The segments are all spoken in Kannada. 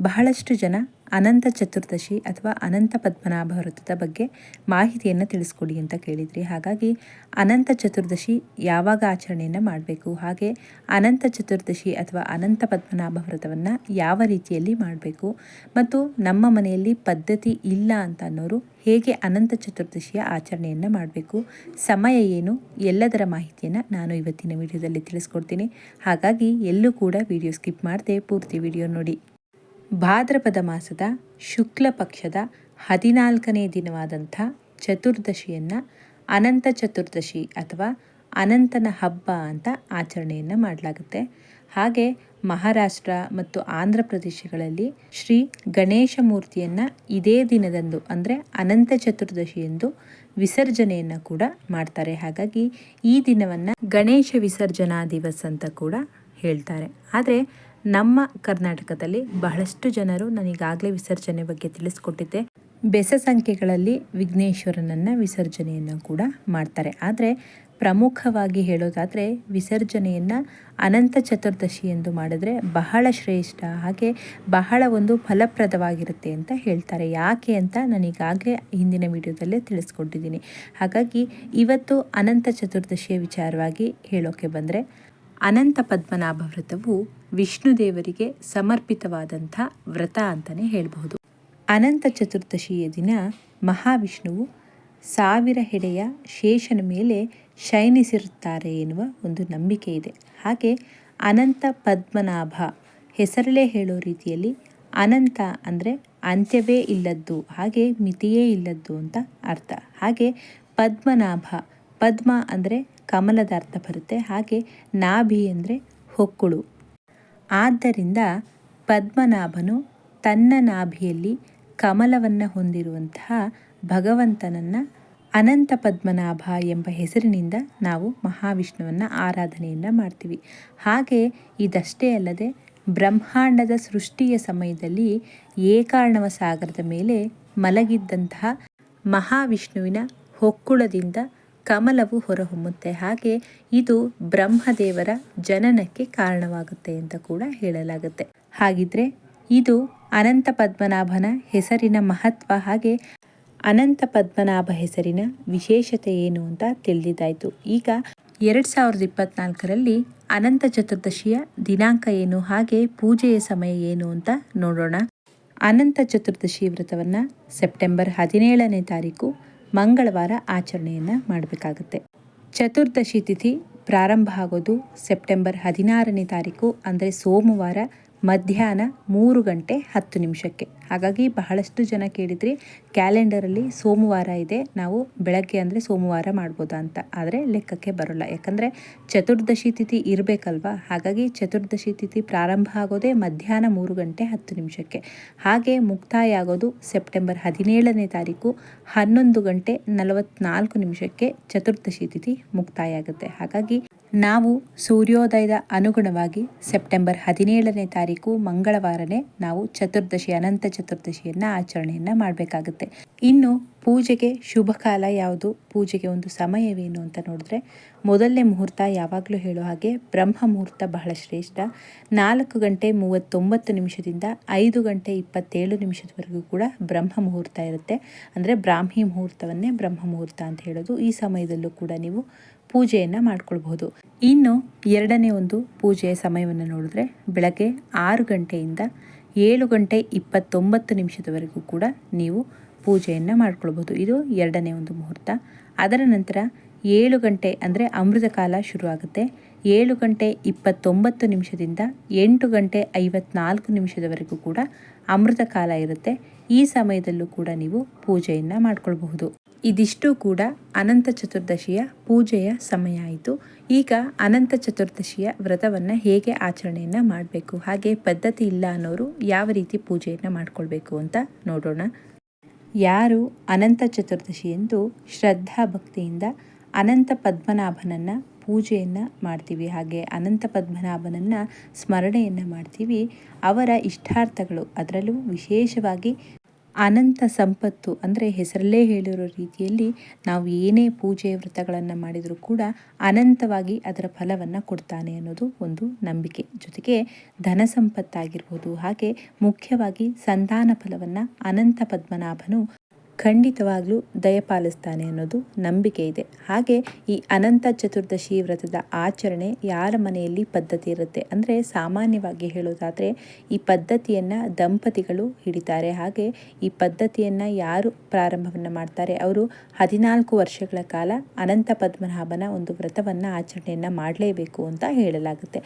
ಬಹಳಷ್ಟು ಜನ ಅನಂತ ಚತುರ್ದಶಿ ಅಥವಾ ಅನಂತ ಪದ್ಮನಾಭ ವ್ರತದ ಬಗ್ಗೆ ಮಾಹಿತಿಯನ್ನು ತಿಳಿಸ್ಕೊಡಿ ಅಂತ ಕೇಳಿದ್ರಿ. ಹಾಗಾಗಿ ಅನಂತ ಚತುರ್ದಶಿ ಯಾವಾಗ ಆಚರಣೆಯನ್ನು ಮಾಡಬೇಕು? ಹಾಗೆ ಅನಂತ ಚತುರ್ದಶಿ ಅಥವಾ ಅನಂತ ಪದ್ಮನಾಭ ವ್ರತವನ್ನು ಯಾವ ರೀತಿಯಲ್ಲಿ ಮಾಡಬೇಕು? ಮತ್ತು ನಮ್ಮ ಮನೆಯಲ್ಲಿ ಪದ್ಧತಿ ಇಲ್ಲ ಅಂತ ಅನ್ನೋರು ಹೇಗೆ ಅನಂತ ಚತುರ್ದಶಿಯ ಆಚರಣೆಯನ್ನು ಮಾಡಬೇಕು? ಸಮಯ ಏನು? ಎಲ್ಲದರ ಮಾಹಿತಿಯನ್ನು ನಾನು ಇವತ್ತಿನ ವಿಡಿಯೋದಲ್ಲಿ ತಿಳಿಸ್ಕೊಡ್ತೀನಿ. ಹಾಗಾಗಿ ಎಲ್ಲೂ ಕೂಡ ವಿಡಿಯೋ ಸ್ಕಿಪ್ ಮಾಡದೆ ಪೂರ್ತಿ ವಿಡಿಯೋ ನೋಡಿ. ಭಾದ್ರಪದ ಮಾಸದ ಶುಕ್ಲ ಪಕ್ಷದ ಹದಿನಾಲ್ಕನೇ ದಿನವಾದಂಥ ಚತುರ್ದಶಿಯನ್ನು ಅನಂತ ಚತುರ್ದಶಿ ಅಥವಾ ಅನಂತನ ಹಬ್ಬ ಅಂತ ಆಚರಣೆಯನ್ನು ಮಾಡಲಾಗುತ್ತೆ. ಹಾಗೆ ಮಹಾರಾಷ್ಟ್ರ ಮತ್ತು ಆಂಧ್ರ ಪ್ರದೇಶಗಳಲ್ಲಿ ಶ್ರೀ ಗಣೇಶ ಮೂರ್ತಿಯನ್ನು ಇದೇ ದಿನದಂದು ಅಂದರೆ ಅನಂತ ಚತುರ್ದಶಿ ಎಂದು ವಿಸರ್ಜನೆಯನ್ನು ಕೂಡ ಮಾಡ್ತಾರೆ. ಹಾಗಾಗಿ ಈ ದಿನವನ್ನು ಗಣೇಶ ವಿಸರ್ಜನಾ ದಿವಸ್ ಅಂತ ಕೂಡ ಹೇಳ್ತಾರೆ. ಆದರೆ ನಮ್ಮ ಕರ್ನಾಟಕದಲ್ಲಿ ಬಹಳಷ್ಟು ಜನರು ನನಗಾಗಲೇ ವಿಸರ್ಜನೆ ಬಗ್ಗೆ ತಿಳಿಸ್ಕೊಟ್ಟಿದ್ದೆ. ಬೆಸ ಸಂಖ್ಯೆಗಳಲ್ಲಿ ವಿಘ್ನೇಶ್ವರನನ್ನು ವಿಸರ್ಜನೆಯನ್ನು ಕೂಡ ಮಾಡ್ತಾರೆ. ಆದರೆ ಪ್ರಮುಖವಾಗಿ ಹೇಳೋದಾದರೆ ವಿಸರ್ಜನೆಯನ್ನು ಅನಂತ ಚತುರ್ದಶಿ ಎಂದು ಮಾಡಿದ್ರೆ ಬಹಳ ಶ್ರೇಷ್ಠ, ಹಾಗೆ ಬಹಳ ಒಂದು ಫಲಪ್ರದವಾಗಿರುತ್ತೆ ಅಂತ ಹೇಳ್ತಾರೆ. ಯಾಕೆ ಅಂತ ನಾನೀಗಾಗಲೇ ಹಿಂದಿನ ವಿಡಿಯೋದಲ್ಲೇ ತಿಳಿಸ್ಕೊಟ್ಟಿದ್ದೀನಿ. ಹಾಗಾಗಿ ಇವತ್ತು ಅನಂತ ಚತುರ್ದಶಿಯ ವಿಚಾರವಾಗಿ ಹೇಳೋಕೆ ಬಂದರೆ ಅನಂತ ಪದ್ಮನಾಭ ವ್ರತವು ವಿಷ್ಣು ದೇವರಿಗೆ ಸಮರ್ಪಿತವಾದಂಥ ವ್ರತ ಅಂತಲೇ ಹೇಳಬಹುದು. ಅನಂತ ಚತುರ್ದಶಿಯ ದಿನ ಮಹಾವಿಷ್ಣುವು ಸಾವಿರ ಹೆಡೆಯ ಶೇಷನ ಮೇಲೆ ಶಯನಿಸಿರುತ್ತಾರೆ ಎನ್ನುವ ಒಂದು ನಂಬಿಕೆ ಇದೆ. ಹಾಗೆ ಅನಂತ ಪದ್ಮನಾಭ ಹೆಸರಲ್ಲೇ ಹೇಳೋ ರೀತಿಯಲ್ಲಿ ಅನಂತ ಅಂದರೆ ಅಂತ್ಯವೇ ಇಲ್ಲದ್ದು, ಹಾಗೆ ಮಿತಿಯೇ ಇಲ್ಲದ್ದು ಅಂತ ಅರ್ಥ. ಹಾಗೆ ಪದ್ಮನಾಭ ಪದ್ಮ ಅಂದರೆ ಕಮಲದ ಅರ್ಥ ಬರುತ್ತೆ. ಹಾಗೆ ನಾಭಿ ಅಂದರೆ ಹೊಕ್ಕುಳು. ಆದ್ದರಿಂದ ಪದ್ಮನಾಭನು ತನ್ನ ನಾಭಿಯಲ್ಲಿ ಕಮಲವನ್ನು ಹೊಂದಿರುವಂತಹ ಭಗವಂತನನ್ನು ಅನಂತ ಪದ್ಮನಾಭ ಎಂಬ ಹೆಸರಿನಿಂದ ನಾವು ಮಹಾವಿಷ್ಣುವನ್ನು ಆರಾಧನೆಯನ್ನು ಮಾಡ್ತೀವಿ. ಹಾಗೆ ಇದಷ್ಟೇ ಅಲ್ಲದೆ ಬ್ರಹ್ಮಾಂಡದ ಸೃಷ್ಟಿಯ ಸಮಯದಲ್ಲಿ ಏಕಾರ್ಣವ ಸಾಗರದ ಮೇಲೆ ಮಲಗಿದ್ದಂತಹ ಮಹಾವಿಷ್ಣುವಿನ ಹೊಕ್ಕುಳದಿಂದ ಕಮಲವು ಹೊರಹೊಮ್ಮುತ್ತೆ. ಹಾಗೆ ಇದು ಬ್ರಹ್ಮದೇವರ ಜನನಕ್ಕೆ ಕಾರಣವಾಗುತ್ತೆ ಅಂತ ಕೂಡ ಹೇಳಲಾಗುತ್ತೆ. ಹಾಗಿದ್ರೆ ಇದು ಅನಂತ ಪದ್ಮನಾಭನ ಹೆಸರಿನ ಮಹತ್ವ, ಹಾಗೆ ಅನಂತ ಪದ್ಮನಾಭ ಹೆಸರಿನ ವಿಶೇಷತೆ ಏನು ಅಂತ ತಿಳಿದಿದ್ದಾಯಿತು. ಈಗ ಎರಡು ಸಾವಿರದ ಇಪ್ಪತ್ನಾಲ್ಕರಲ್ಲಿ ಅನಂತ ಚತುರ್ದಶಿಯ ದಿನಾಂಕ ಏನು, ಹಾಗೆ ಪೂಜೆಯ ಸಮಯ ಏನು ಅಂತ ನೋಡೋಣ. ಅನಂತ ಚತುರ್ದಶಿ ವ್ರತವನ್ನು ಸೆಪ್ಟೆಂಬರ್ ಹದಿನೇಳನೇ ತಾರೀಕು ಮಂಗಳವಾರ ಆಚರಣೆಯನ್ನು ಮಾಡಬೇಕಾಗುತ್ತೆ. ಚತುರ್ದಶಿ ತಿಥಿ ಪ್ರಾರಂಭ ಆಗೋದು ಸೆಪ್ಟೆಂಬರ್ ಹದಿನಾರನೇ ತಾರೀಕು ಅಂದರೆ ಸೋಮವಾರ ಮಧ್ಯಾಹ್ನ ಮೂರು ಗಂಟೆ ಹತ್ತು ನಿಮಿಷಕ್ಕೆ. ಹಾಗಾಗಿ ಬಹಳಷ್ಟು ಜನ ಕೇಳಿದ್ರಿ, ಕ್ಯಾಲೆಂಡರಲ್ಲಿ ಸೋಮವಾರ ಇದೆ, ನಾವು ಬೆಳಗ್ಗೆ ಅಂದರೆ ಸೋಮವಾರ ಮಾಡ್ಬೋದಾ ಅಂತ. ಆದರೆ ಲೆಕ್ಕಕ್ಕೆ ಬರೋಲ್ಲ. ಯಾಕಂದರೆ ಚತುರ್ದಶಿ ತಿಥಿ ಇರಬೇಕಲ್ವಾ? ಹಾಗಾಗಿ ಚತುರ್ದಶಿ ತಿಥಿ ಪ್ರಾರಂಭ ಆಗೋದೇ ಮಧ್ಯಾಹ್ನ ಮೂರು ಗಂಟೆ ಹತ್ತು ನಿಮಿಷಕ್ಕೆ. ಹಾಗೆ ಮುಕ್ತಾಯ ಆಗೋದು ಸೆಪ್ಟೆಂಬರ್ ಹದಿನೇಳನೇ ತಾರೀಕು, ಹನ್ನೊಂದು ಗಂಟೆ ನಲವತ್ನಾಲ್ಕು ನಿಮಿಷಕ್ಕೆ ಚತುರ್ದಶಿ ತಿಥಿ ಮುಕ್ತಾಯ ಆಗುತ್ತೆ ಹಾಗಾಗಿ ನಾವು ಸೂರ್ಯೋದಯದ ಅನುಗುಣವಾಗಿ ಸೆಪ್ಟೆಂಬರ್ ಹದಿನೇಳನೇ ತಾರೀಕು ಮಂಗಳವಾರನೇ ನಾವು ಚತುರ್ದಶಿ ಅನಂತ ಚತುರ್ದಶಿಯನ್ನು ಆಚರಣೆಯನ್ನು ಮಾಡಬೇಕಾಗುತ್ತೆ. ಇನ್ನು ಪೂಜೆಗೆ ಶುಭ ಕಾಲ ಯಾವುದು? ಪೂಜೆಗೆ ಒಂದು ಸಮಯವೇನು ಅಂತ ನೋಡಿದ್ರೆ ಮೊದಲನೇ ಮುಹೂರ್ತ ಯಾವಾಗಲೂ ಹೇಳೋ ಹಾಗೆ ಬ್ರಹ್ಮ ಮುಹೂರ್ತ ಬಹಳ ಶ್ರೇಷ್ಠ. ನಾಲ್ಕು ಗಂಟೆ ಮೂವತ್ತೊಂಬತ್ತು ನಿಮಿಷದಿಂದ ಐದು ಗಂಟೆ ಇಪ್ಪತ್ತೇಳು ನಿಮಿಷದವರೆಗೂ ಕೂಡ ಬ್ರಹ್ಮ ಮುಹೂರ್ತ ಇರುತ್ತೆ. ಅಂದರೆ ಬ್ರಾಹ್ಮಿ ಮುಹೂರ್ತವನ್ನೇ ಬ್ರಹ್ಮ ಮುಹೂರ್ತ ಅಂತ ಹೇಳೋದು ಈ ಸಮಯದಲ್ಲೂ ಕೂಡ ನೀವು ಪೂಜೆಯನ್ನು ಮಾಡ್ಕೊಳ್ಬಹುದು. ಇನ್ನು ಎರಡನೇ ಒಂದು ಪೂಜೆಯ ಸಮಯವನ್ನು ನೋಡಿದ್ರೆ ಬೆಳಗ್ಗೆ ಆರು ಗಂಟೆಯಿಂದ ಏಳು ಗಂಟೆ ಇಪ್ಪತ್ತೊಂಬತ್ತು ನಿಮಿಷದವರೆಗೂ ಕೂಡ ನೀವು ಪೂಜೆಯನ್ನು ಮಾಡ್ಕೊಳ್ಬೋದು ಇದು ಎರಡನೇ ಒಂದು ಮುಹೂರ್ತ. ಅದರ ನಂತರ ಏಳು ಗಂಟೆ ಅಂದರೆ ಅಮೃತ ಕಾಲ ಶುರುವಾಗುತ್ತೆ ಏಳು ಗಂಟೆ ಇಪ್ಪತ್ತೊಂಬತ್ತು ನಿಮಿಷದಿಂದ ಎಂಟು ಗಂಟೆ ಐವತ್ನಾಲ್ಕು ನಿಮಿಷದವರೆಗೂ ಕೂಡ ಅಮೃತ ಕಾಲ ಇರುತ್ತೆ. ಈ ಸಮಯದಲ್ಲೂ ಕೂಡ ನೀವು ಪೂಜೆಯನ್ನು ಮಾಡ್ಕೊಳ್ಬಹುದು. ಇದಿಷ್ಟು ಕೂಡ ಅನಂತ ಚತುರ್ದಶಿಯ ಪೂಜೆಯ ಸಮಯ ಆಯಿತು. ಈಗ ಅನಂತ ಚತುರ್ದಶಿಯ ವ್ರತವನ್ನು ಹೇಗೆ ಆಚರಣೆಯನ್ನು ಮಾಡಬೇಕು, ಹಾಗೆ ಪದ್ಧತಿ ಇಲ್ಲ ಅನ್ನೋರು ಯಾವ ರೀತಿ ಪೂಜೆಯನ್ನು ಮಾಡಿಕೊಳ್ಬೇಕು ಅಂತ ನೋಡೋಣ. ಯಾರು ಅನಂತ ಚತುರ್ದಶಿ ಎಂದು ಶ್ರದ್ಧಾ ಭಕ್ತಿಯಿಂದ ಅನಂತ ಪದ್ಮನಾಭನನ್ನು ಪೂಜೆಯನ್ನು ಮಾಡ್ತೀವಿ, ಹಾಗೆ ಅನಂತ ಪದ್ಮನಾಭನನ್ನು ಸ್ಮರಣೆಯನ್ನು ಮಾಡ್ತೀವಿ, ಅವರ ಇಷ್ಟಾರ್ಥಗಳು ಅದರಲ್ಲೂ ವಿಶೇಷವಾಗಿ ಅನಂತ ಸಂಪತ್ತು ಅಂದರೆ ಹೆಸರಲ್ಲೇ ಹೇಳಿರೋ ರೀತಿಯಲ್ಲಿ ನಾವು ಏನೇ ಪೂಜೆ ವ್ರತಗಳನ್ನು ಮಾಡಿದರೂ ಕೂಡ ಅನಂತವಾಗಿ ಅದರ ಫಲವನ್ನು ಕೊಡ್ತಾನೆ ಅನ್ನೋದು ಒಂದು ನಂಬಿಕೆ. ಜೊತೆಗೆ ಧನ ಸಂಪತ್ತಾಗಿರ್ಬೋದು, ಹಾಗೆ ಮುಖ್ಯವಾಗಿ ಸಂತಾನ ಫಲವನ್ನು ಅನಂತ ಪದ್ಮನಾಭನು ಖಂಡಿತವಾಗ್ಲೂ ದಯಪಾಲಿಸ್ತಾನೆ ಅನ್ನೋದು ನಂಬಿಕೆ ಇದೆ. ಹಾಗೆ ಈ ಅನಂತ ಚತುರ್ದಶಿ ವ್ರತದ ಆಚರಣೆ ಯಾರ ಮನೆಯಲ್ಲಿ ಪದ್ಧತಿ ಇರುತ್ತೆ ಅಂದರೆ ಸಾಮಾನ್ಯವಾಗಿ ಹೇಳೋದಾದರೆ ಈ ಪದ್ಧತಿಯನ್ನು ದಂಪತಿಗಳು ಹಿಡಿತಾರೆ. ಹಾಗೆ ಈ ಪದ್ಧತಿಯನ್ನು ಯಾರು ಪ್ರಾರಂಭವನ್ನು ಮಾಡ್ತಾರೆ? ಅವರು ಹದಿನಾಲ್ಕು ವರ್ಷಗಳ ಕಾಲ ಅನಂತ ಪದ್ಮನಾಭನ ಒಂದು ವ್ರತವನ್ನು ಆಚರಣೆಯನ್ನು ಮಾಡಲೇಬೇಕು ಅಂತ ಹೇಳಲಾಗುತ್ತೆ.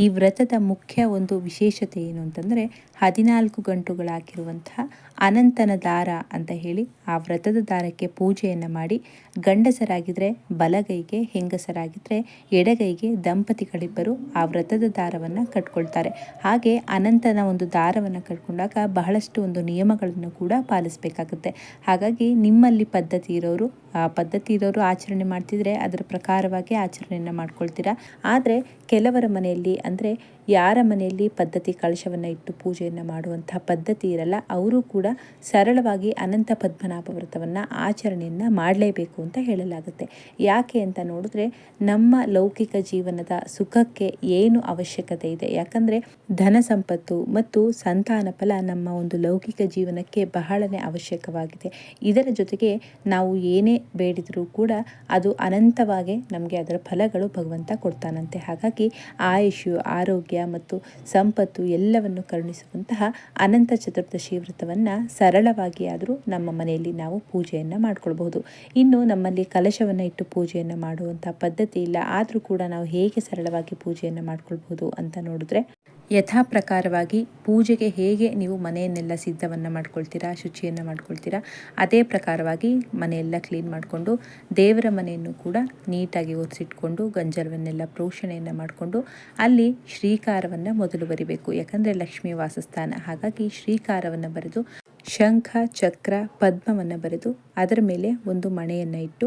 ಈ ವ್ರತದ ಮುಖ್ಯ ಒಂದು ವಿಶೇಷತೆ ಏನು ಅಂತಂದರೆ ಹದಿನಾಲ್ಕು ಗಂಟುಗಳಾಗಿರುವಂತಹ ಅನಂತನ ದಾರ ಅಂತ ಹೇಳಿ ಆ ವ್ರತದ ದಾರಕ್ಕೆ ಪೂಜೆಯನ್ನು ಮಾಡಿ ಗಂಡಸರಾಗಿದ್ದರೆ ಬಲಗೈಗೆ ಹೆಂಗಸರಾಗಿದ್ದರೆ ಎಡಗೈಗೆ ದಂಪತಿಗಳಿಬ್ಬರು ಆ ವ್ರತದ ದಾರವನ್ನು ಕಟ್ಕೊಳ್ತಾರೆ. ಹಾಗೆ ಅನಂತನ ಒಂದು ದಾರವನ್ನು ಕಟ್ಕೊಂಡಾಗ ಬಹಳಷ್ಟು ಒಂದು ನಿಯಮಗಳನ್ನು ಕೂಡ ಪಾಲಿಸಬೇಕಾಗುತ್ತೆ. ಹಾಗಾಗಿ ನಿಮ್ಮಲ್ಲಿ ಪದ್ಧತಿ ಇರೋರು ಪದ್ಧತಿ ಇರೋರು ಆಚರಣೆ ಮಾಡ್ತಿದ್ರೆ ಅದರ ಪ್ರಕಾರವಾಗಿ ಆಚರಣೆಯನ್ನು ಮಾಡ್ಕೊಳ್ತೀರಾ? ಆದರೆ ಕೆಲವರ ಮನೆಯಲ್ಲಿ ಅಂದರೆ ಯಾರ ಮನೆಯಲ್ಲಿ ಪದ್ಧತಿ ಕಳಶವನ್ನು ಇಟ್ಟು ಪೂಜೆಯನ್ನು ಮಾಡುವಂತಹ ಪದ್ಧತಿ ಇರಲ್ಲ, ಅವರು ಕೂಡ ಸರಳವಾಗಿ ಅನಂತ ಪದ್ಮನಾಭ ವ್ರತವನ್ನು ಆಚರಣೆಯನ್ನು ಮಾಡಲೇಬೇಕು ಅಂತ ಹೇಳಲಾಗುತ್ತೆ. ಯಾಕೆ ಅಂತ ನೋಡಿದ್ರೆ, ನಮ್ಮ ಲೌಕಿಕ ಜೀವನದ ಸುಖಕ್ಕೆ ಏನು ಅವಶ್ಯಕತೆ ಇದೆ? ಯಾಕಂದರೆ, ಧನ ಸಂಪತ್ತು ಮತ್ತು ಸಂತಾನ ಫಲ ನಮ್ಮ ಒಂದು ಲೌಕಿಕ ಜೀವನಕ್ಕೆ ಬಹಳನೇ ಅವಶ್ಯಕವಾಗಿದೆ. ಇದರ ಜೊತೆಗೆ ನಾವು ಏನೇ ಬೇಡಿದರೂ ಕೂಡ ಅದು ಅನಂತವಾಗಿ ನಮಗೆ ಅದರ ಫಲಗಳು ಭಗವಂತ ಕೊಡ್ತಾನಂತೆ. ಹಾಗಾಗಿ ಆಯುಷ್ಯು, ಆರೋಗ್ಯ ಮತ್ತು ಸಂಪತ್ತು ಎಲ್ಲವನ್ನು ಕರುಣಿಸುವಂತಹ ಅನಂತ ಚತುರ್ದಶಿ ವ್ರತವನ್ನು ಸರಳವಾಗಿ ಆದರೂ ನಮ್ಮ ಮನೆಯಲ್ಲಿ ನಾವು ಪೂಜೆಯನ್ನು ಮಾಡ್ಕೊಳ್ಬಹುದು. ಇನ್ನು ನಮ್ಮಲ್ಲಿ ಕಲಶವನ್ನು ಇಟ್ಟು ಪೂಜೆಯನ್ನು ಮಾಡುವಂಥ ಪದ್ಧತಿ ಇಲ್ಲ. ಆದರೂ ಕೂಡ ನಾವು ಹೇಗೆ ಸರಳವಾಗಿ ಪೂಜೆಯನ್ನು ಮಾಡ್ಕೊಳ್ಬಹುದು ಅಂತ ನೋಡಿದ್ರೆ ಯಥಾ ಪ್ರಕಾರವಾಗಿ ಪೂಜೆಗೆ ಹೇಗೆ ನೀವು ಮನೆಯನ್ನೆಲ್ಲ ಸಿದ್ಧವನ್ನು ಮಾಡ್ಕೊಳ್ತೀರಾ, ಶುಚಿಯನ್ನು ಮಾಡ್ಕೊಳ್ತೀರಾ, ಅದೇ ಪ್ರಕಾರವಾಗಿ ಮನೆಯೆಲ್ಲ ಕ್ಲೀನ್ ಮಾಡಿಕೊಂಡು ದೇವರ ಮನೆಯನ್ನು ಕೂಡ ನೀಟಾಗಿ ಒರೆಸಿಟ್ಕೊಂಡು ಗಂಜಲವನ್ನೆಲ್ಲ ಪ್ರೋಷಣೆಯನ್ನು ಮಾಡಿಕೊಂಡು ಅಲ್ಲಿ ಶ್ರೀಕಾರವನ್ನು ಮೊದಲು ಬರಿಬೇಕು. ಯಾಕಂದರೆ ಲಕ್ಷ್ಮೀ ವಾಸಸ್ಥಾನ, ಹಾಗಾಗಿ ಶ್ರೀಕಾರವನ್ನು ಬರೆದು ಶಂಖ, ಚಕ್ರ, ಪದ್ಮವನ್ನು ಬರೆದು ಅದರ ಮೇಲೆ ಒಂದು ಮಣೆಯನ್ನು ಇಟ್ಟು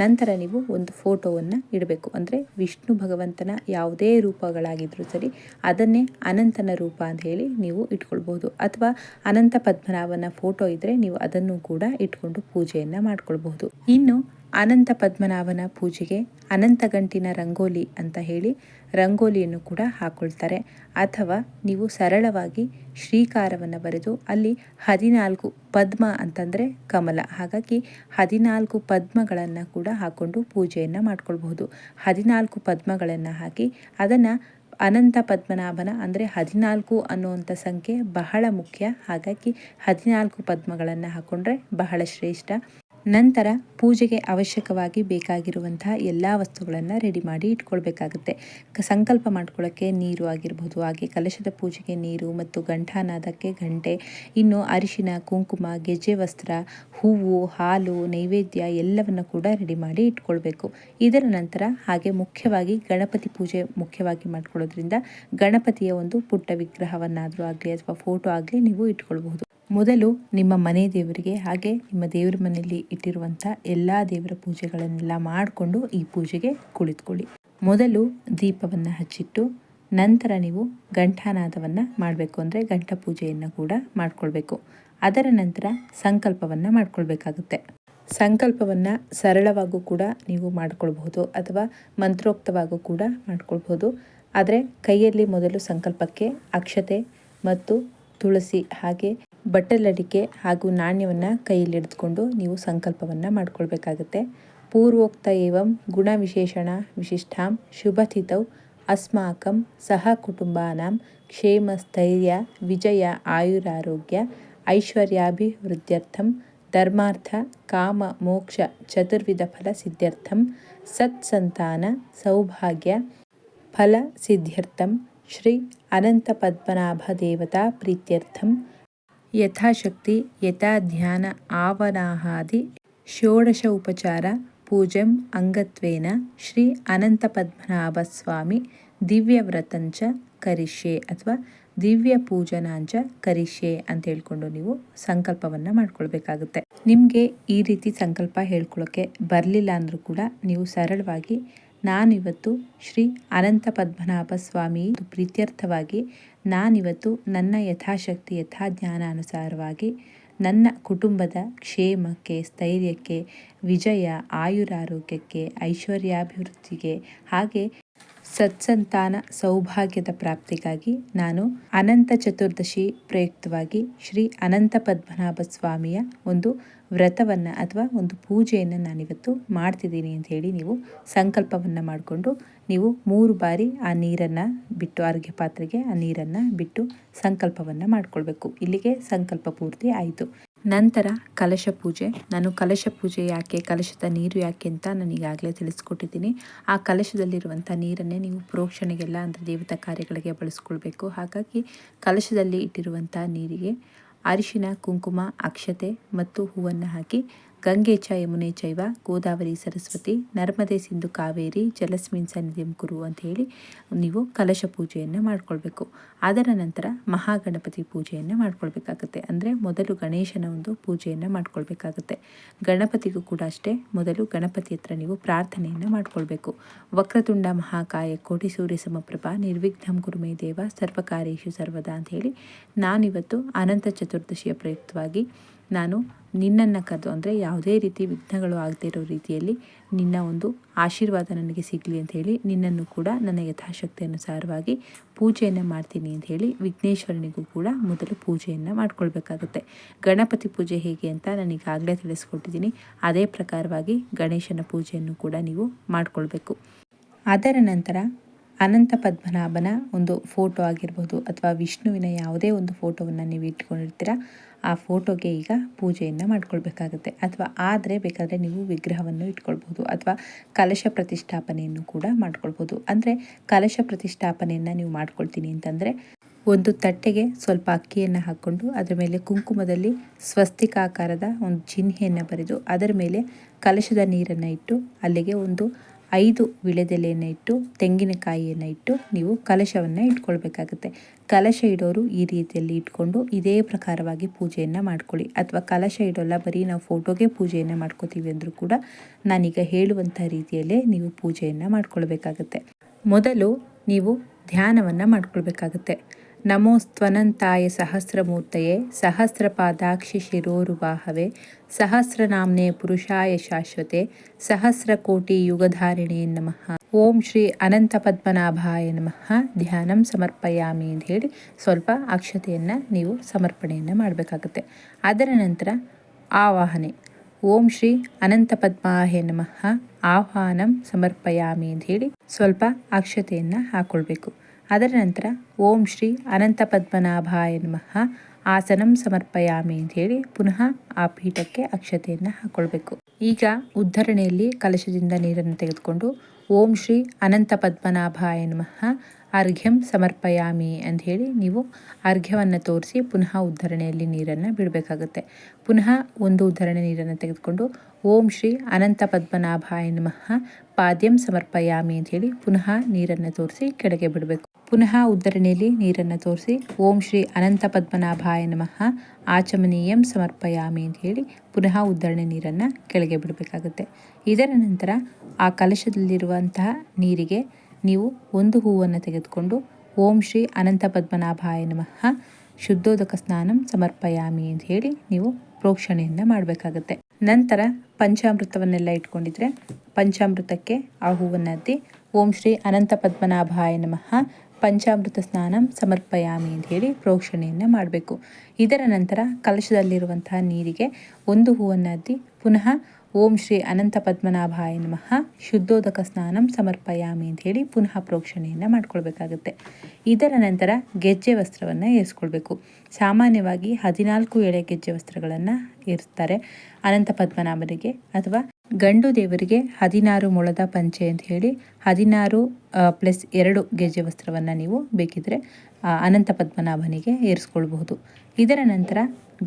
ನಂತರ ನೀವು ಒಂದು ಫೋಟೋವನ್ನು ಇಡಬೇಕು. ಅಂದರೆ ವಿಷ್ಣು ಭಗವಂತನ ಯಾವುದೇ ರೂಪಗಳಾಗಿದ್ದರೂ ಸರಿ, ಅದನ್ನೇ ಅನಂತನ ರೂಪ ಅಂತ ಹೇಳಿ ನೀವು ಇಟ್ಕೊಳ್ಬೋದು ಅಥವಾ ಅನಂತ ಪದ್ಮನಾಭನ ಫೋಟೋ ಇದ್ದರೆ ನೀವು ಅದನ್ನು ಕೂಡ ಇಟ್ಕೊಂಡು ಪೂಜೆಯನ್ನು ಮಾಡ್ಕೊಳ್ಬಹುದು. ಇನ್ನು ಅನಂತ ಪದ್ಮನಾಭನ ಪೂಜೆಗೆ ಅನಂತ ಗಂಟಿನ ರಂಗೋಲಿ ಅಂತ ಹೇಳಿ ರಂಗೋಲಿಯನ್ನು ಕೂಡ ಹಾಕೊಳ್ತಾರೆ. ಅಥವಾ ನೀವು ಸರಳವಾಗಿ ಶ್ರೀಕಾರವನ್ನು ಬರೆದು ಅಲ್ಲಿ ಹದಿನಾಲ್ಕು ಪದ್ಮ ಅಂತಂದರೆ ಕಮಲ. ಹಾಗಾಗಿ ಹದಿನಾಲ್ಕು ಪದ್ಮಗಳನ್ನು ಕೂಡ ಹಾಕ್ಕೊಂಡು ಪೂಜೆಯನ್ನು ಮಾಡ್ಕೊಳ್ಬಹುದು. ಹದಿನಾಲ್ಕು ಪದ್ಮಗಳನ್ನು ಹಾಕಿ ಅದನ್ನು ಅನಂತ ಪದ್ಮನಾಭನ ಅಂದರೆ ಹದಿನಾಲ್ಕು ಅನ್ನುವಂಥ ಸಂಖ್ಯೆ ಬಹಳ ಮುಖ್ಯ. ಹಾಗಾಗಿ ಹದಿನಾಲ್ಕು ಪದ್ಮಗಳನ್ನು ಹಾಕ್ಕೊಂಡ್ರೆ ಬಹಳ ಶ್ರೇಷ್ಠ. ನಂತರ ಪೂಜೆಗೆ ಅವಶ್ಯಕವಾಗಿ ಬೇಕಾಗಿರುವಂತಹ ಎಲ್ಲ ವಸ್ತುಗಳನ್ನು ರೆಡಿ ಮಾಡಿ ಇಟ್ಕೊಳ್ಬೇಕಾಗುತ್ತೆ. ಸಂಕಲ್ಪ ಮಾಡ್ಕೊಳ್ಳೋಕ್ಕೆ ನೀರು ಆಗಿರ್ಬೋದು, ಹಾಗೆ ಕಲಶದ ಪೂಜೆಗೆ ನೀರು ಮತ್ತು ಗಂಠಾನಾದಕ್ಕೆ ಗಂಟೆ ಇನ್ನು ಅರಿಶಿನ, ಕುಂಕುಮ, ಗೆಜ್ಜೆ ವಸ್ತ್ರ, ಹೂವು, ಹಾಲು, ನೈವೇದ್ಯ ಎಲ್ಲವನ್ನು ಕೂಡ ರೆಡಿ ಮಾಡಿ ಇಟ್ಕೊಳ್ಬೇಕು. ಇದರ ನಂತರ ಹಾಗೆ ಮುಖ್ಯವಾಗಿ ಗಣಪತಿ ಪೂಜೆ ಮುಖ್ಯವಾಗಿ ಮಾಡ್ಕೊಳ್ಳೋದ್ರಿಂದ ಗಣಪತಿಯ ಒಂದು ಪುಟ್ಟ ವಿಗ್ರಹವನ್ನಾದರೂ ಆಗಲಿ ಅಥವಾ ಫೋಟೋ ಆಗಲಿ ನೀವು ಇಟ್ಕೊಳ್ಬಹುದು. ಮೊದಲು ನಿಮ್ಮ ಮನೆ ದೇವರಿಗೆ ಹಾಗೆ ನಿಮ್ಮ ದೇವರ ಮನೆಯಲ್ಲಿ ಇಟ್ಟಿರುವಂಥ ಎಲ್ಲ ದೇವರ ಪೂಜೆಗಳನ್ನೆಲ್ಲ ಮಾಡಿಕೊಂಡು ಈ ಪೂಜೆಗೆ ಕುಳಿತುಕೊಳ್ಳಿ. ಮೊದಲು ದೀಪವನ್ನು ಹಚ್ಚಿಟ್ಟು ನಂತರ ನೀವು ಗಂಠಾನಾದವನ್ನು ಮಾಡಬೇಕು ಅಂದರೆ ಘಂಟ ಪೂಜೆಯನ್ನು ಕೂಡ ಮಾಡಿಕೊಳ್ಬೇಕು. ಅದರ ನಂತರ ಸಂಕಲ್ಪವನ್ನು ಮಾಡಿಕೊಳ್ಬೇಕಾಗುತ್ತೆ. ಸಂಕಲ್ಪವನ್ನು ಸರಳವಾಗೂ ಕೂಡ ನೀವು ಮಾಡಿಕೊಳ್ಬಹುದು ಅಥವಾ ಮಂತ್ರೋಕ್ತವಾಗೂ ಕೂಡ ಮಾಡ್ಕೊಳ್ಬಹುದು. ಆದರೆ ಕೈಯಲ್ಲಿ ಮೊದಲು ಸಂಕಲ್ಪಕ್ಕೆ ಅಕ್ಷತೆ ಮತ್ತು ತುಳಸಿ ಹಾಗೆ ಬಟ್ಟಲಡಿಕೆ ಹಾಗೂ ನಾಣ್ಯವನ್ನು ಕೈಯಲ್ಲಿ ಹಿಡಿದುಕೊಂಡು ನೀವು ಸಂಕಲ್ಪವನ್ನು ಮಾಡಿಕೊಳ್ಬೇಕಾಗತ್ತೆ. ಪೂರ್ವೋಕ್ತ ಏವಂ ಗುಣ ವಿಶೇಷಣ ವಿಶಿಷ್ಟಾಂ ಶುಭಥಿತೌ ಅಸ್ಮಾಕಂ ಸಹ ಕುಟುಂಬಾನಾಂ ಕ್ಷೇಮ ಸ್ಥೈರ್ಯ ವಿಜಯ ಆಯುರಾರೋಗ್ಯ ಐಶ್ವರ್ಯಾಭಿವೃದ್ಧ್ಯರ್ಥಂ ಧರ್ಮಾರ್ಥ ಕಾಮ ಮೋಕ್ಷ ಚತುರ್ವಿಧ ಫಲ ಸಿದ್ಧ್ಯರ್ಥಂ ಸತ್ಸಂತಾನ ಸೌಭಾಗ್ಯ ಫಲ ಸಿದ್ಧ್ಯರ್ಥಂ ಶ್ರೀ ಅನಂತ ಪದ್ಮನಾಭ ದೇವತಾ ಪ್ರೀತ್ಯರ್ಥಂ ಯಥಾಶಕ್ತಿ ಯಥಾ ಧ್ಯಾನ ಆವನಾಹಾದಿ ಷೋಡಶ ಉಪಚಾರ ಪೂಜಂ ಅಂಗತ್ವೇನ ಶ್ರೀ ಅನಂತ ಪದ್ಮನಾಭ ಸ್ವಾಮಿ ದಿವ್ಯವ್ರತಂಚ ಕರಿಷ್ಯೆ ಅಥವಾ ದಿವ್ಯ ಪೂಜನಾಂಚ ಕರಿಷ್ಯೆ ಅಂತ ಹೇಳ್ಕೊಂಡು ನೀವು ಸಂಕಲ್ಪವನ್ನು ಮಾಡ್ಕೊಳ್ಬೇಕಾಗುತ್ತೆ. ನಿಮಗೆ ಈ ರೀತಿ ಸಂಕಲ್ಪ ಹೇಳ್ಕೊಳ್ಳೋಕ್ಕೆ ಬರಲಿಲ್ಲ ಅಂದರೂ ಕೂಡ ನೀವು ಸರಳವಾಗಿ ನಾನಿವತ್ತು ಶ್ರೀ ಅನಂತ ಪದ್ಮನಾಭ ಸ್ವಾಮಿ ಪ್ರೀತ್ಯರ್ಥವಾಗಿ, ನಾನಿವತ್ತು ನನ್ನ ಯಥಾಶಕ್ತಿ ಯಥಾ ಜ್ಞಾನಾನುಸಾರವಾಗಿ ನನ್ನ ಕುಟುಂಬದ ಕ್ಷೇಮಕ್ಕೆ, ಸ್ಥೈರ್ಯಕ್ಕೆ, ವಿಜಯ, ಆಯುರಾರೋಗ್ಯಕ್ಕೆ, ಐಶ್ವರ್ಯಾಭಿವೃದ್ಧಿಗೆ, ಹಾಗೆ ಸತ್ಸಂತಾನ ಸೌಭಾಗ್ಯದ ಪ್ರಾಪ್ತಿಗಾಗಿ ನಾನು ಅನಂತ ಚತುರ್ದಶಿ ಪ್ರಯುಕ್ತವಾಗಿ ಶ್ರೀ ಅನಂತ ಪದ್ಮನಾಭ ಸ್ವಾಮಿಯ ಒಂದು ವ್ರತವನ್ನು ಅಥವಾ ಒಂದು ಪೂಜೆಯನ್ನು ನಾನಿವತ್ತು ಮಾಡ್ತಿದ್ದೀನಿ ಅಂತ ಹೇಳಿ ನೀವು ಸಂಕಲ್ಪವನ್ನು ಮಾಡಿಕೊಂಡು ನೀವು ಮೂರು ಬಾರಿ ಆ ನೀರನ್ನು ಬಿಟ್ಟು ಅರ್ಘ್ಯ ಪಾತ್ರೆಗೆ ಆ ನೀರನ್ನು ಬಿಟ್ಟು ಸಂಕಲ್ಪವನ್ನು ಮಾಡಿಕೊಳ್ಬೇಕು. ಇಲ್ಲಿಗೆ ಸಂಕಲ್ಪ ಪೂರ್ತಿ ಆಯಿತು. ನಂತರ ಕಲಶ ಪೂಜೆ. ನಾನು ಕಲಶ ಪೂಜೆ ಯಾಕೆ, ಕಲಶದ ನೀರು ಯಾಕೆ ಅಂತ ನಾನು ಈಗಾಗಲೇ ತಿಳಿಸ್ಕೊಟ್ಟಿದ್ದೀನಿ. ಆ ಕಲಶದಲ್ಲಿರುವಂಥ ನೀರನ್ನೇ ನೀವು ಪ್ರೋಕ್ಷಣೆಗೆಲ್ಲ ಅಂದರೆ ದೇವತಾ ಕಾರ್ಯಗಳಿಗೆ ಬಳಸ್ಕೊಳ್ಬೇಕು. ಹಾಗಾಗಿ ಕಲಶದಲ್ಲಿ ಇಟ್ಟಿರುವಂಥ ನೀರಿಗೆ ಅರಿಶಿನ, ಕುಂಕುಮ, ಅಕ್ಷತೆ ಮತ್ತು ಹೂವನ್ನು ಹಾಕಿ ಗಂಗೆ ಚ ಯಮುನೆ ಚೈವ ಗೋದಾವರಿ ಸರಸ್ವತಿ, ನರ್ಮದೆ ಸಿಂಧು ಕಾವೇರಿ, ಜಲಸ್ಮಿನ್ ಸನ್ನಿಧಿಂ ಕುರು ಅಂತ ಹೇಳಿ ನೀವು ಕಲಶ ಪೂಜೆಯನ್ನು ಮಾಡಿಕೊಳ್ಬೇಕು. ಅದರ ನಂತರ ಮಹಾಗಣಪತಿ ಪೂಜೆಯನ್ನು ಮಾಡ್ಕೊಳ್ಬೇಕಾಗುತ್ತೆ. ಅಂದರೆ ಮೊದಲು ಗಣೇಶನ ಒಂದು ಪೂಜೆಯನ್ನು ಮಾಡ್ಕೊಳ್ಬೇಕಾಗುತ್ತೆ. ಗಣಪತಿಗೂ ಕೂಡ ಅಷ್ಟೇ ಮೊದಲು ಗಣಪತಿ ಹತ್ರ ನೀವು ಪ್ರಾರ್ಥನೆಯನ್ನು ಮಾಡ್ಕೊಳ್ಬೇಕು. ವಕ್ರತುಂಡ ಮಹಾಕಾಯ, ಕೋಟಿ ಸೂರ್ಯ ಸಮಪ್ರಭಾ, ನಿರ್ವಿಘ್ನಂ ಗುರುಮೇ ದೇವ ಸರ್ವಕಾರ್ಯೇಶು ಸರ್ವದಾ ಅಂತ ಹೇಳಿ ನಾನಿವತ್ತು ಅನಂತ ಚತುರ್ದಶಿಯ ಪ್ರಯುಕ್ತವಾಗಿ ನಾನು ನಿನ್ನನ್ನು ಕರೆದು, ಅಂದರೆ ಯಾವುದೇ ರೀತಿ ವಿಘ್ನಗಳು ಆಗದೇ ಇರೋ ರೀತಿಯಲ್ಲಿ ನಿನ್ನ ಒಂದು ಆಶೀರ್ವಾದ ನನಗೆ ಸಿಗಲಿ ಅಂತ ಹೇಳಿ, ನಿನ್ನನ್ನು ಕೂಡ ನನ್ನ ಯಥಾಶಕ್ತಿ ಅನುಸಾರವಾಗಿ ಪೂಜೆಯನ್ನು ಮಾಡ್ತೀನಿ ಅಂತ ಹೇಳಿ ವಿಘ್ನೇಶ್ವರನಿಗೂ ಕೂಡ ಮೊದಲು ಪೂಜೆಯನ್ನು ಮಾಡ್ಕೊಳ್ಬೇಕಾಗುತ್ತೆ. ಗಣಪತಿ ಪೂಜೆ ಹೇಗೆ ಅಂತ ನಾನು ಈಗಾಗಲೇ ತಿಳಿಸ್ಕೊಟ್ಟಿದ್ದೀನಿ. ಅದೇ ಪ್ರಕಾರವಾಗಿ ಗಣೇಶನ ಪೂಜೆಯನ್ನು ಕೂಡ ನೀವು ಮಾಡಿಕೊಳ್ಬೇಕು. ಅದರ ನಂತರ ಅನಂತ ಪದ್ಮನಾಭನ ಒಂದು ಫೋಟೋ ಆಗಿರ್ಬೋದು ಅಥವಾ ವಿಷ್ಣುವಿನ ಯಾವುದೇ ಒಂದು ಫೋಟೋವನ್ನು ನೀವು ಇಟ್ಕೊಂಡಿರ್ತೀರ, ಆ ಫೋಟೋಗೆ ಈಗ ಪೂಜೆಯನ್ನು ಮಾಡ್ಕೊಳ್ಬೇಕಾಗುತ್ತೆ. ಅಥವಾ ಆದರೆ ಬೇಕಾದರೆ ನೀವು ವಿಗ್ರಹವನ್ನು ಇಟ್ಕೊಳ್ಬೋದು ಅಥವಾ ಕಲಶ ಪ್ರತಿಷ್ಠಾಪನೆಯನ್ನು ಕೂಡ ಮಾಡ್ಕೊಳ್ಬೋದು. ಅಂದರೆ ಕಲಶ ಪ್ರತಿಷ್ಠಾಪನೆಯನ್ನು ನೀವು ಮಾಡ್ಕೊಳ್ತೀನಿ ಅಂತಂದರೆ ಒಂದು ತಟ್ಟೆಗೆ ಸ್ವಲ್ಪ ಅಕ್ಕಿಯನ್ನು ಹಾಕ್ಕೊಂಡು ಅದರ ಮೇಲೆ ಕುಂಕುಮದಲ್ಲಿ ಸ್ವಸ್ತಿಕಾಕಾರದ ಒಂದು ಚಿಹ್ನೆಯನ್ನು ಬರೆದು ಅದರ ಮೇಲೆ ಕಲಶದ ನೀರನ್ನು ಇಟ್ಟು ಅಲ್ಲಿಗೆ ಒಂದು ಐದು ವಿಳೆದೆಲೆಯನ್ನು ಇಟ್ಟು, ತೆಂಗಿನಕಾಯಿಯನ್ನು ಇಟ್ಟು ನೀವು ಕಲಶವನ್ನು ಇಟ್ಕೊಳ್ಬೇಕಾಗುತ್ತೆ. ಕಲಶ ಇಡೋರು ಈ ರೀತಿಯಲ್ಲಿ ಇಟ್ಕೊಂಡು ಇದೇ ಪ್ರಕಾರವಾಗಿ ಪೂಜೆಯನ್ನು ಮಾಡ್ಕೊಳ್ಳಿ. ಅಥವಾ ಕಲಶ ಇಡೋಲ್ಲ, ಬರೀ ನಾವು ಫೋಟೋಗೆ ಪೂಜೆಯನ್ನು ಮಾಡ್ಕೋತೀವಿ ಅಂದರೂ ಕೂಡ ನಾನೀಗ ಹೇಳುವಂಥ ರೀತಿಯಲ್ಲೇ ನೀವು ಪೂಜೆಯನ್ನು ಮಾಡ್ಕೊಳ್ಬೇಕಾಗತ್ತೆ. ಮೊದಲು ನೀವು ಧ್ಯಾನವನ್ನು ಮಾಡ್ಕೊಳ್ಬೇಕಾಗತ್ತೆ. ನಮೋಸ್ತ್ವನಂತಾಯ ಸಹಸ್ರಮೂರ್ತಯೇ, ಸಹಸ್ರಪಾದಾಕ್ಷಿ ಶಿರೋರುವಾಹವೇ ಸಹಸ್ರನಾಮ್ನೆ ಪುರುಷಾಯ ಶಾಶ್ವತೆ, ಸಹಸ್ರಕೋಟಿ ಯುಗಧಾರಿಣೆ ನಮಃ. ಓಂ ಶ್ರೀ ಅನಂತ ಪದ್ಮನಾಭಾಯ ನಮಃ. ಧ್ಯಾನಂ ಸಮರ್ಪಯಾಮಿ ಅಂತ ಹೇಳಿ ಸ್ವಲ್ಪ ಅಕ್ಷತೆಯನ್ನು ನೀವು ಸಮರ್ಪಣೆಯನ್ನು ಮಾಡಬೇಕಾಗುತ್ತೆ. ಅದರ ನಂತರ ಆವಾಹನೆ. ಓಂ ಶ್ರೀ ಅನಂತ ಪದ್ಮಾಹೆ ನಮಃ. ಆಹ್ವಾನಂ ಸಮರ್ಪಯಾಮಿ ಅಂತ ಹೇಳಿ ಸ್ವಲ್ಪ ಅಕ್ಷತೆಯನ್ನು ಹಾಕೊಳ್ಬೇಕು. ಅದರ ನಂತರ ಓಂ ಶ್ರೀ ಅನಂತ ಪದ್ಮನಾಭಾಯ ನಮಃ. ಆಸನಂ ಸಮರ್ಪಯಾಮಿ ಅಂತ ಹೇಳಿ ಪುನಃ ಆ ಪೀಠಕ್ಕೆ ಅಕ್ಷತೆಯನ್ನು ಹಾಕೊಳ್ಬೇಕು. ಈಗ ಉದ್ಧರಣೆಯಲ್ಲಿ ಕಲಶದಿಂದ ನೀರನ್ನು ತೆಗೆದುಕೊಂಡು ಓಂ ಶ್ರೀ ಅನಂತ ಪದ್ಮನಾಭಾಯ ನಮಃ, ಅರ್ಘ್ಯಂ ಸಮರ್ಪಯಾಮಿ ಅಂತ ಹೇಳಿ ನೀವು ಅರ್ಘ್ಯವನ್ನು ತೋರಿಸಿ ಪುನಃ ಉದ್ಧರಣೆಯಲ್ಲಿ ನೀರನ್ನು ಬಿಡಬೇಕಾಗುತ್ತೆ. ಪುನಃ ಒಂದು ಉದ್ಧರಣೆ ನೀರನ್ನು ತೆಗೆದುಕೊಂಡು ಓಂ ಶ್ರೀ ಅನಂತ ಪದ್ಮನಾಭಾಯ ನಮಃ, ಪಾದ್ಯಂ ಸಮರ್ಪಯಾಮಿ ಅಂತ ಹೇಳಿ ಪುನಃ ನೀರನ್ನು ತೋರಿಸಿ ಕೆಳಗೆ ಬಿಡಬೇಕು. ಪುನಃ ಉದ್ಧರಣೆಯಲ್ಲಿ ನೀರನ್ನು ತೋರಿಸಿ, ಓಂ ಶ್ರೀ ಅನಂತ ಪದ್ಮನಾಭಾಯ ನಮಃ, ಆಚಮನೀಯಂ ಸಮರ್ಪಯಾಮಿ ಅಂತ ಹೇಳಿ ಪುನಃ ಉದ್ಧರಣೆ ನೀರನ್ನು ಕೆಳಗೆ ಬಿಡಬೇಕಾಗುತ್ತೆ. ಇದರ ನಂತರ ಆ ಕಲಶದಲ್ಲಿರುವಂತಹ ನೀರಿಗೆ ನೀವು ಒಂದು ಹೂವನ್ನು ತೆಗೆದುಕೊಂಡು, ಓಂ ಶ್ರೀ ಅನಂತ ಪದ್ಮನಾಭಾಯ ನಮಃ, ಶುದ್ಧೋದಕ ಸ್ನಾನಂ ಸಮರ್ಪಯಾಮಿ ಅಂತ ಹೇಳಿ ನೀವು ಪ್ರೋಕ್ಷಣೆಯನ್ನು ಮಾಡಬೇಕಾಗತ್ತೆ. ನಂತರ ಪಂಚಾಮೃತವನ್ನೆಲ್ಲ ಇಟ್ಕೊಂಡಿದ್ರೆ ಪಂಚಾಮೃತಕ್ಕೆ ಆ ಹೂವನ್ನು ಹತ್ತಿ ಓಂ ಶ್ರೀ ಅನಂತ ಪದ್ಮನಾಭಾಯ ನಮಃ ಪಂಚಾಮೃತ ಸ್ನಾನ ಸಮರ್ಪಯಾಮಿ ಅಂತ ಹೇಳಿ ಪ್ರೋಕ್ಷಣೆಯನ್ನು ಮಾಡಬೇಕು. ಇದರ ನಂತರ ಕಲಶದಲ್ಲಿರುವಂತಹ ನೀರಿಗೆ ಒಂದು ಹೂವನ್ನು ಅದ್ದಿ ಪುನಃ ಓಂ ಶ್ರೀ ಅನಂತ ಪದ್ಮನಾಭಾಯ ನಮಃ. ಶುದ್ಧೋದಕ ಸ್ನಾನಂ ಸಮರ್ಪಯಾಮಿ ಅಂತ ಹೇಳಿ ಪುನಃ ಪ್ರೋಕ್ಷಣೆಯನ್ನು ಮಾಡ್ಕೊಳ್ಬೇಕಾಗುತ್ತೆ. ಇದರ ನಂತರ ಗೆಜ್ಜೆ ವಸ್ತ್ರವನ್ನು ಏರಿಸ್ಕೊಳ್ಬೇಕು. ಸಾಮಾನ್ಯವಾಗಿ ಹದಿನಾಲ್ಕು ಎಳೆ ಗೆಜ್ಜೆ ವಸ್ತ್ರಗಳನ್ನು ಏರಿಸ್ತಾರೆ ಅನಂತ ಪದ್ಮನಾಭರಿಗೆ ಅಥವಾ ಗಂಡು ದೇವರಿಗೆ ಹದಿನಾರು ಮೊಳದ ಪಂಚೆ ಅಂತ ಹೇಳಿ ಹದಿನಾರು ಪ್ಲಸ್ ಎರಡು ಗೆಜ್ಜೆ ವಸ್ತ್ರವನ್ನು ನೀವು ಬೇಕಿದ್ರೆ ಅನಂತ ಪದ್ಮನಾಭನಿಗೆ ಏರಿಸ್ಕೊಳ್ಬಹುದು. ಇದರ ನಂತರ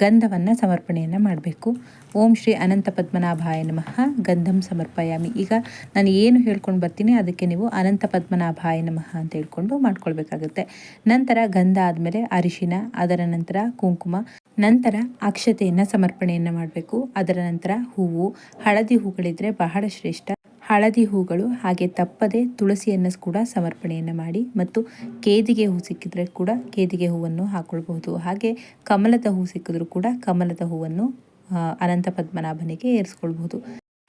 ಗಂಧವನ್ನು ಸಮರ್ಪಣೆಯನ್ನು ಮಾಡಬೇಕು. ಓಂ ಶ್ರೀ ಅನಂತ ಪದ್ಮನಾಭಾಯ ನಮಃ. ಗಂಧಂ ಸಮರ್ಪಯಾಮಿ. ಈಗ ನಾನು ಏನು ಹೇಳ್ಕೊಂಡು ಬರ್ತೀನಿ, ಅದಕ್ಕೆ ನೀವು ಅನಂತ ಪದ್ಮನಾಭಾಯ ನಮಃ ಅಂತ ಹೇಳ್ಕೊಂಡು ಮಾಡ್ಕೊಳ್ಬೇಕಾಗುತ್ತೆ. ನಂತರ ಗಂಧ ಆದಮೇಲೆ ಅರಿಶಿನ, ಅದರ ನಂತರ ಕುಂಕುಮ, ನಂತರ ಅಕ್ಷತೆಯನ್ನು ಸಮರ್ಪಣೆಯನ್ನು ಮಾಡಬೇಕು. ಅದರ ನಂತರ ಹೂವು. ಹಳದಿ ಹೂಗಳಿದ್ರೆ ಬಹಳ ಶ್ರೇಷ್ಠ. ಹಳದಿ ಹೂಗಳು ಹಾಗೆ ತಪ್ಪದೆ ತುಳಸಿಯನ್ನು ಕೂಡ ಸಮರ್ಪಣೆಯನ್ನು ಮಾಡಿ ಮತ್ತು ಕೇದಿಗೆ ಹೂ ಸಿಕ್ಕಿದ್ರೆ ಕೂಡ ಕೇದಿಗೆ ಹೂವನ್ನು ಹಾಕೊಳ್ಬಹುದು. ಹಾಗೆ ಕಮಲದ ಹೂ ಸಿಕ್ಕಿದ್ರೂ ಕೂಡ ಕಮಲದ ಹೂವನ್ನು ಅನಂತ ಪದ್ಮನಾಭನಿಗೆ ಏರಿಸ್ಕೊಳ್ಬಹುದು.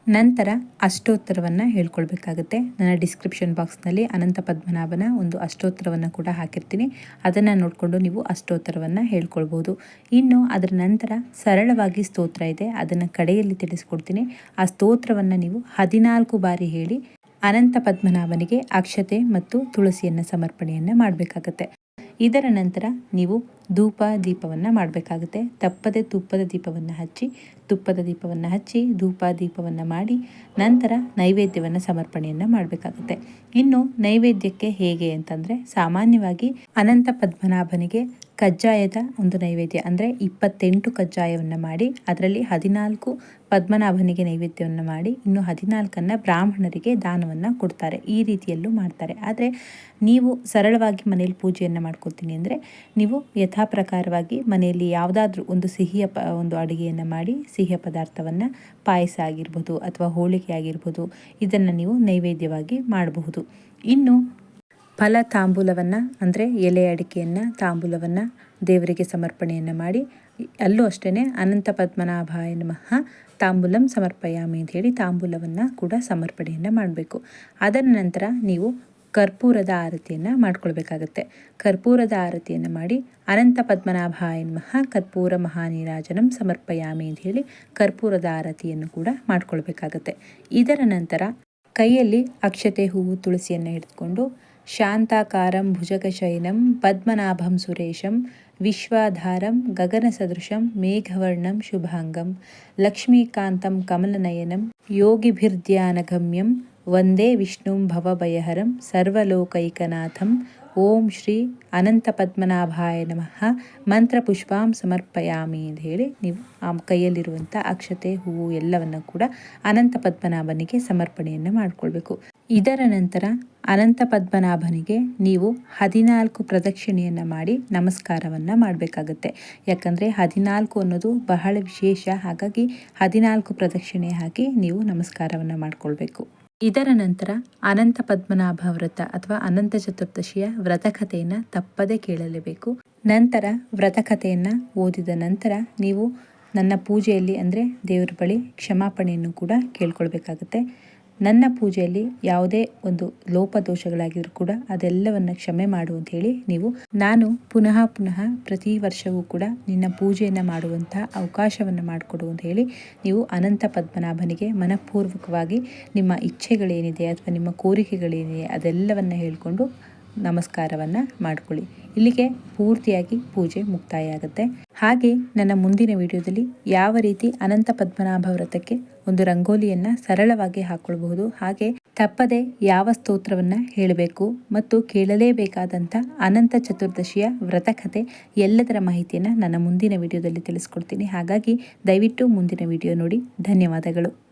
ನಂತರ ಅಷ್ಟೋತ್ತರವನ್ನು ಹೇಳ್ಕೊಳ್ಬೇಕಾಗುತ್ತೆ. ನನ್ನ ಡಿಸ್ಕ್ರಿಪ್ಷನ್ ಬಾಕ್ಸ್ನಲ್ಲಿ ಅನಂತ ಪದ್ಮನಾಭನ ಒಂದು ಅಷ್ಟೋತ್ತರವನ್ನು ಕೂಡ ಹಾಕಿರ್ತೀನಿ. ಅದನ್ನು ನೋಡಿಕೊಂಡು ನೀವು ಅಷ್ಟೋತ್ತರವನ್ನು ಹೇಳ್ಕೊಳ್ಬೋದು. ಇನ್ನು ಅದರ ನಂತರ ಸರಳವಾಗಿ ಸ್ತೋತ್ರ ಇದೆ. ಅದನ್ನು ಕಡೆಯಲ್ಲಿ ತಿಳಿಸ್ಕೊಡ್ತೀನಿ. ಆ ಸ್ತೋತ್ರವನ್ನು ನೀವು ಹದಿನಾಲ್ಕು ಬಾರಿ ಹೇಳಿ ಅನಂತ ಪದ್ಮನಾಭನಿಗೆ ಅಕ್ಷತೆ ಮತ್ತು ತುಳಸಿಯನ್ನು ಸಮರ್ಪಣೆಯನ್ನು ಮಾಡಬೇಕಾಗತ್ತೆ. ಇದರ ನಂತರ ನೀವು ಧೂಪ ದೀಪವನ್ನು ಮಾಡಬೇಕಾಗುತ್ತೆ. ತಪ್ಪದೆ ತುಪ್ಪದ ದೀಪವನ್ನು ಹಚ್ಚಿ, ತುಪ್ಪದ ದೀಪವನ್ನು ಹಚ್ಚಿ, ಧೂಪ ದೀಪವನ್ನು ಮಾಡಿ ನಂತರ ನೈವೇದ್ಯವನ್ನು ಸಮರ್ಪಣೆಯನ್ನು ಮಾಡಬೇಕಾಗುತ್ತೆ. ಇನ್ನು ನೈವೇದ್ಯಕ್ಕೆ ಹೇಗೆ ಅಂತಂದರೆ ಸಾಮಾನ್ಯವಾಗಿ ಅನಂತ ಪದ್ಮನಾಭನಿಗೆ ಕಜ್ಜಾಯದ ಒಂದು ನೈವೇದ್ಯ, ಅಂದರೆ ಇಪ್ಪತ್ತೆಂಟು ಕಜ್ಜಾಯವನ್ನು ಮಾಡಿ, ಅದರಲ್ಲಿ ಹದಿನಾಲ್ಕು ಪದ್ಮನಾಭನಿಗೆ ನೈವೇದ್ಯವನ್ನು ಮಾಡಿ, ಇನ್ನು ಹದಿನಾಲ್ಕನ್ನು ಬ್ರಾಹ್ಮಣರಿಗೆ ದಾನವನ್ನು ಕೊಡ್ತಾರೆ. ಈ ರೀತಿಯಲ್ಲೂ ಮಾಡ್ತಾರೆ. ಆದರೆ ನೀವು ಸರಳವಾಗಿ ಮನೆಯಲ್ಲಿ ಪೂಜೆಯನ್ನು ಮಾಡ್ಕೊತೀನಿ ಅಂದರೆ, ನೀವು ಯಥಾಪ್ರಕಾರವಾಗಿ ಮನೆಯಲ್ಲಿ ಯಾವುದಾದ್ರೂ ಒಂದು ಸಿಹಿಯ ಪ, ಒಂದು ಅಡುಗೆಯನ್ನು ಮಾಡಿ, ಸಿಹಿಯ ಪದಾರ್ಥವನ್ನು ಪಾಯಸ ಆಗಿರ್ಬೋದು ಅಥವಾ ಹೋಳಿಗೆ ಆಗಿರ್ಬೋದು, ಇದನ್ನು ನೀವು ನೈವೇದ್ಯವಾಗಿ ಮಾಡಬಹುದು. ಇನ್ನು ಫಲ ತಾಂಬೂಲವನ್ನು ಅಂದರೆ ಎಲೆ ಅಡಿಕೆಯನ್ನು, ತಾಂಬೂಲವನ್ನು ದೇವರಿಗೆ ಸಮರ್ಪಣೆಯನ್ನು ಮಾಡಿ, ಅಲ್ಲೂ ಅಷ್ಟೇ ಅನಂತ ಪದ್ಮನಾಭಾಯ ನಮಃ, ತಾಂಬೂಲಂ ಸಮರ್ಪಯಾಮಿ ಅಂತ ಹೇಳಿ ತಾಂಬೂಲವನ್ನು ಕೂಡ ಸಮರ್ಪಣೆಯನ್ನು ಮಾಡಬೇಕು. ಅದರ ನಂತರ ನೀವು ಕರ್ಪೂರದ ಆರತಿಯನ್ನು ಮಾಡ್ಕೊಳ್ಬೇಕಾಗತ್ತೆ. ಕರ್ಪೂರದ ಆರತಿಯನ್ನು ಮಾಡಿ, ಅನಂತ ಪದ್ಮನಾಭಾಯ ನಮಃ, ಕರ್ಪೂರ ಮಹಾನೀರಾಜನಂ ಸಮರ್ಪಯಾಮಿ ಅಂತ ಹೇಳಿ ಕರ್ಪೂರದ ಆರತಿಯನ್ನು ಕೂಡ ಮಾಡ್ಕೊಳ್ಬೇಕಾಗತ್ತೆ. ಇದರ ನಂತರ ಕೈಯಲ್ಲಿ ಅಕ್ಷತೆ, ಹೂವು, ತುಳಸಿಯನ್ನು ಹಿಡಿದುಕೊಂಡು ಶಾಂತಾಕಾರಂ ಭುಜಗಶಯನಂ ಪದ್ಮನಾಭಂ ಸುರೇಶಂ ವಿಶ್ವಾಧಾರಂ ಗಗನಸದೃಶಂ ಮೇಘವರ್ಣಂ ಶುಭಾಂಗಂ ಲಕ್ಷ್ಮೀಕಾಂತಂ ಕಮಲನಯನಂ ಯೋಗಿಭಿರ್ಧ್ಯಾನಗಮ್ಯಂ ವಂದೇ ವಿಷ್ಣುಂ ಭವಭಯಹರಂ ಸರ್ವಲೋಕೈಕನಾಥಂ ಓಂ ಶ್ರೀ ಅನಂತ ಪದ್ಮನಾಭಾಯ ನಮಃ ಮಂತ್ರ ಪುಷ್ಪಾಂ ಸಮರ್ಪಯಾಮಿ ಅಂತ ಹೇಳಿ ನೀವು ಆ ಕೈಯಲ್ಲಿರುವಂಥ ಅಕ್ಷತೆ, ಹೂವು ಎಲ್ಲವನ್ನು ಕೂಡ ಅನಂತ ಪದ್ಮನಾಭನಿಗೆ ಸಮರ್ಪಣೆಯನ್ನು ಮಾಡಿಕೊಳ್ಬೇಕು. ಇದರ ನಂತರ ಅನಂತ ಪದ್ಮನಾಭನಿಗೆ ನೀವು ಹದಿನಾಲ್ಕು ಪ್ರದಕ್ಷಿಣೆಯನ್ನು ಮಾಡಿ ನಮಸ್ಕಾರವನ್ನು ಮಾಡಬೇಕಾಗುತ್ತೆ. ಯಾಕಂದರೆ ಹದಿನಾಲ್ಕು ಅನ್ನೋದು ಬಹಳ ವಿಶೇಷ. ಹಾಗಾಗಿ ಹದಿನಾಲ್ಕು ಪ್ರದಕ್ಷಿಣೆ ಹಾಕಿ ನೀವು ನಮಸ್ಕಾರವನ್ನು ಮಾಡಿಕೊಳ್ಬೇಕು. ಇದರ ನಂತರ ಅನಂತ ಪದ್ಮನಾಭ ವ್ರತ ಅಥವಾ ಅನಂತ ಚತುರ್ದಶಿಯ ವ್ರತಕಥೆಯನ್ನು ತಪ್ಪದೇ ಕೇಳಲೇಬೇಕು. ನಂತರ ವ್ರತಕಥೆಯನ್ನು ಓದಿದ ನಂತರ ನೀವು ನನ್ನ ಪೂಜೆಯಲ್ಲಿ ಅಂದರೆ ದೇವರ ಬಳಿ ಕ್ಷಮಾಪಣೆಯನ್ನು ಕೂಡ ಕೇಳ್ಕೊಳ್ಬೇಕಾಗತ್ತೆ. ನನ್ನ ಪೂಜೆಯಲ್ಲಿ ಯಾವುದೇ ಒಂದು ಲೋಪದೋಷಗಳಾಗಿದ್ರು ಕೂಡ ಅದೆಲ್ಲವನ್ನ ಕ್ಷಮೆ ಮಾಡು ಅಂತ ಹೇಳಿ ನೀವು ನಾನು ಪುನಃ ಪುನಃ ಪ್ರತಿ ವರ್ಷವೂ ಕೂಡ ನಿನ್ನ ಪೂಜೆಯನ್ನು ಮಾಡುವಂತಹ ಅವಕಾಶವನ್ನು ಮಾಡಿಕೊಡು ಅಂತ ಹೇಳಿ ನೀವು ಅನಂತ ಪದ್ಮನಾಭನಿಗೆ ಮನಪೂರ್ವಕವಾಗಿ ನಿಮ್ಮ ಇಚ್ಛೆಗಳೇನಿದೆ ಅಥವಾ ನಿಮ್ಮ ಕೋರಿಕೆಗಳೇನಿದೆ ಅದೆಲ್ಲವನ್ನು ಹೇಳಿಕೊಂಡು ನಮಸ್ಕಾರವನ್ನು ಮಾಡ್ಕೊಳ್ಳಿ. ಇಲ್ಲಿಗೆ ಪೂರ್ತಿಯಾಗಿ ಪೂಜೆ ಮುಕ್ತಾಯ ಆಗುತ್ತೆ ಹಾಗೆ ನನ್ನ ಮುಂದಿನ ವಿಡಿಯೋದಲ್ಲಿ ಯಾವ ರೀತಿ ಅನಂತ ಪದ್ಮನಾಭ ವ್ರತಕ್ಕೆ ಒಂದು ರಂಗೋಲಿಯನ್ನು ಸರಳವಾಗಿ ಹಾಕ್ಕೊಳ್ಬಹುದು ಹಾಗೆ ತಪ್ಪದೆ ಯಾವ ಸ್ತೋತ್ರವನ್ನು ಹೇಳಬೇಕು ಮತ್ತು ಕೇಳಲೇಬೇಕಾದಂಥ ಅನಂತ ಚತುರ್ದಶಿಯ ವ್ರತಕಥೆ ಎಲ್ಲದರ ಮಾಹಿತಿಯನ್ನು ನನ್ನ ಮುಂದಿನ ವಿಡಿಯೋದಲ್ಲಿ ತಿಳಿಸ್ಕೊಡ್ತೀನಿ. ಹಾಗಾಗಿ ದಯವಿಟ್ಟು ಮುಂದಿನ ವಿಡಿಯೋ ನೋಡಿ. ಧನ್ಯವಾದಗಳು.